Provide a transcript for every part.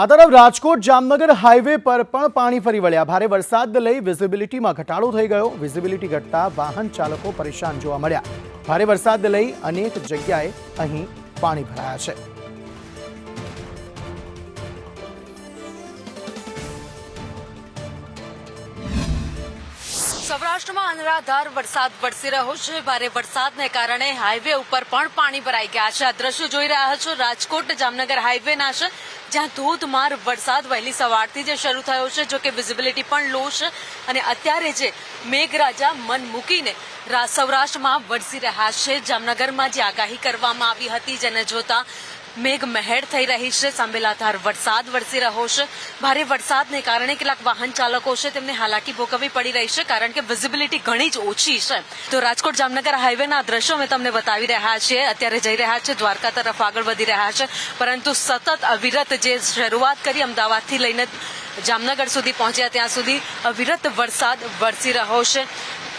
આ તરફ રાજકોટ જામનગર હાઈવે પર પણ પાણી ફરી વળ્યા. ભારે વરસાદને લઈ વિઝિબિલિટીમાં ઘટાડો થઈ ગયો. વિઝિબિલિટી ઘટતા વાહન ચાલકો પરેશાન જોવા મળ્યા. ભારે વરસાદને લઈ અનેક જગ્યાએ અહીં પાણી ભરાયા છે. સૌરાષ્ટ્રમાં અનરાધાર વરસાદ વરસી રહ્યો છે. ભારે વરસાદને કારણે હાઈવે ઉપર પણ પાણી ભરાઈ ગયા છે. આ દ્રશ્યો જોઈ રહ્યા છો રાજકોટ જામનગર હાઈવેના છે, જ્યાં ધોધમાર વરસાદ વહેલી સવારથી જે શરૂ થયો છે, જો કે વિઝિબિલિટી પણ લો છે. અને અત્યારે જે મેઘરાજા મન મૂકીને સૌરાષ્ટ્રમાં વરસી રહ્યા છે, જામનગરમાં જે આગાહી કરવામાં આવી હતી, જેને જોતા મેઘ મહેર થઈ રહી છે સાંભેલાધાર વરસાદ વરસી રહ્યો છે. ભારે વરસાદને કારણે કેટલાક વાહન ચાલકો છે, તેમને હાલાકી ભોગવવી પડી રહી છે, કારણ કે વિઝિબિલિટી ઘણી જ ઓછી છે. તો રાજકોટ જામનગર હાઈવેના દ્રશ્યો અમે તમને બતાવી રહ્યા છીએ. અત્યારે જઈ રહ્યા છે, દ્વારકા તરફ આગળ વધી રહ્યા છે, પરંતુ સતત અવિરત જે શરૂઆત કરી અમદાવાદથી લઈને જામનગર સુધી પહોંચ્યા, ત્યાં સુધી અવિરત વરસાદ વરસી રહ્યો છે.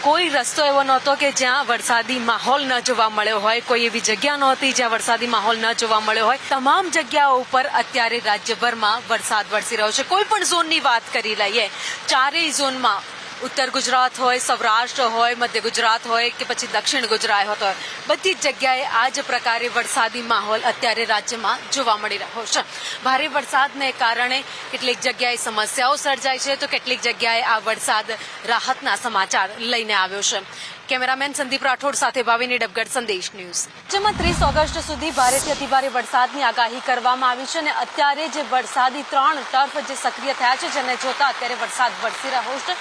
કોઈ રસ્તો એવો નહોતો કે જ્યાં વરસાદી માહોલ ન જોવા મળ્યો હોય, કોઈ એવી જગ્યા નહોતી જ્યાં વરસાદી માહોલ ન જોવા મળ્યો હોય. તમામ જગ્યાઓ ઉપર અત્યારે રાજ્યભરમાં વરસાદ વરસી રહ્યો છે. કોઈ પણ ઝોનની વાત કરી લઈએ, ચારેય ઝોનમાં ઉત્તર ગુજરાત હોય, સૌરાષ્ટ્ર હોય, મધ્ય ગુજરાત હોય કે પછી દક્ષિણ ગુજરાત હોય બધી જ જગ્યાએ આ જ પ્રકારે વરસાદી માહોલ અત્યારે રાજ્યમાં જોવા મળી રહ્યો છે. ભારે વરસાદને કારણે કેટલીક જગ્યાએ સમસ્યાઓ સર્જાય છે તો કેટલીક જગ્યાએ આ વરસાદ રાહતના સમાચાર લઈને આવ્યો છે. કેમેરામેન સંદીપ રાઠોડ સાથે ભાવિની ડબગઢ સંદેશ ન્યૂઝ. જેમાં ત્રીસ ઓગસ્ટ સુધી ભારેથી અતિભારે વરસાદની આગાહી કરવામાં આવી છે અને અત્યારે જે વરસાદી ત્રણ ટર્ફ જે સક્રિય થયા છે, જેને જોતા અત્યારે વરસાદ વરસી રહ્યો છે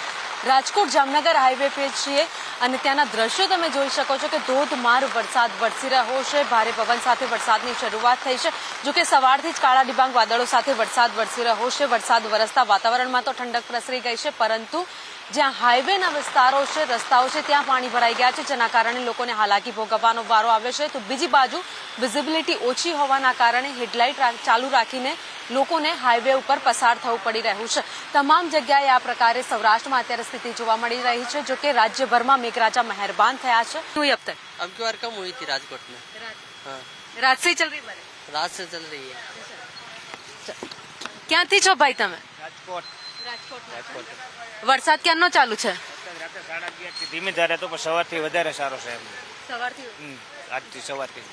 રાજકોટ જામનગર હાઈવે પર છીએ અને ત્યાંના દ્રશ્યો તમે જોઈ શકો છો કે ધોધમાર વરસાદ વરસી રહ્યો છે. ભારે પવન સાથે વરસાદની શરૂઆત થઈ છે. જો સવારથી જ કાળા ડિબાંગ વાદળો સાથે વરસાદ વરસી રહ્યો છે. વરસાદ વરસતા વાતાવરણમાં તો ઠંડક પ્રસરી ગઈ છે, પરંતુ જ્યાં હાઈવેના વિસ્તારો છે, રસ્તાઓ છે, ત્યાં પાણી ભરાઈ ગયા છે, જેના કારણે લોકોને હાલાકી ભોગવવાનો વારો આવ્યો છે. તો બીજી બાજુ વિઝિબિલિટી ઓછી હોવાના કારણે હેડલાઇટ ચાલુ રાખીને લોકોને હાઈવે ઉપર પસાર થવું પડી રહ્યું છે. તમામ જગ્યાએ આ પ્રકારે સૌરાષ્ટ્રમાં અત્યારે સ્થિતિ જોવા મળી રહી છે જો કે રાજ્યભરમાં મેઘરાજા મહેરબાન થયા છે हुई अब तक अब की बार कम हुई थी राजकोट में हाँ રાત से ચલ રહી બરે रात से चल रही है ક્યાંથી છો ભાઈ તમે રાજકોટ રાજકોટ વરસાદ ક્યારનો ચાલુ છે રાતે સાડા અગિયારથી ધીમી ધારે તો પણ સવારથી વધારે સારો છે એમ સવારથી હમ, આજથી સવારથી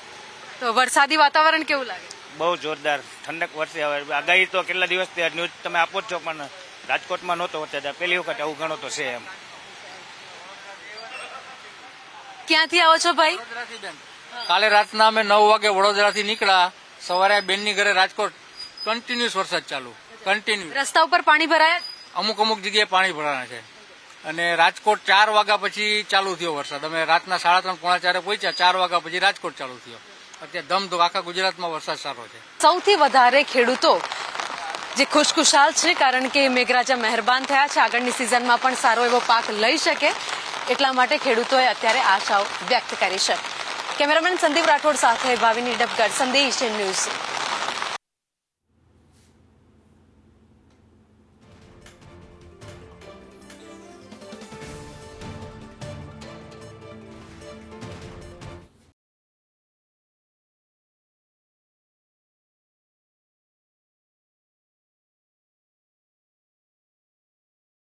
તો વરસાદી વાતાવરણ કેવું લાગે બહુ જોરદાર ઠંડક વરસી હવે આગાહી તો કેટલા દિવસથી ન્યૂઝ તમે આપો જ છો પણ રાજકોટમાં નહોતો અત્યારે. પહેલી વખત આવું ઘણો તો છે એમ. ક્યાંથી આવો છો ભાઈ? કાલે રાતના અમે નવ વાગે વડોદરાથી નીકળ્યા. સવારે બેનની ઘરે રાજકોટ કન્ટિન્યુઅસ વરસાદ ચાલુ. કન્ટિન્યુ રસ્તા ઉપર પાણી ભરાયા? અમુક અમુક જગ્યાએ પાણી ભરાણા છે. અને રાજકોટ ચાર વાગ્યા પછી ચાલુ થયો વરસાદ. અમે રાતના સાડા ત્રણ પોણા ચારે પહોંચ્યા. ચાર વાગ્યા પછી રાજકોટ ચાલુ થયો. અત્યારે ધમધો આખા ગુજરાતમાં વરસાદ સારો છે. સૌથી વધારે ખેડૂતો જે ખુશખુશાલ છે કારણ કે મેઘરાજા મહેરબાન થયા છે. આગળની સિઝનમાં પણ સારો એવો પાક લઈ શકે. એટલા માટે ખેડૂતોએ અત્યારે આશાઓ વ્યક્ત કરી છે. કેમેરામેન સંદીપ રાઠોડ સાથે ભાવિની ડબગર સંદેશ ન્યૂઝ.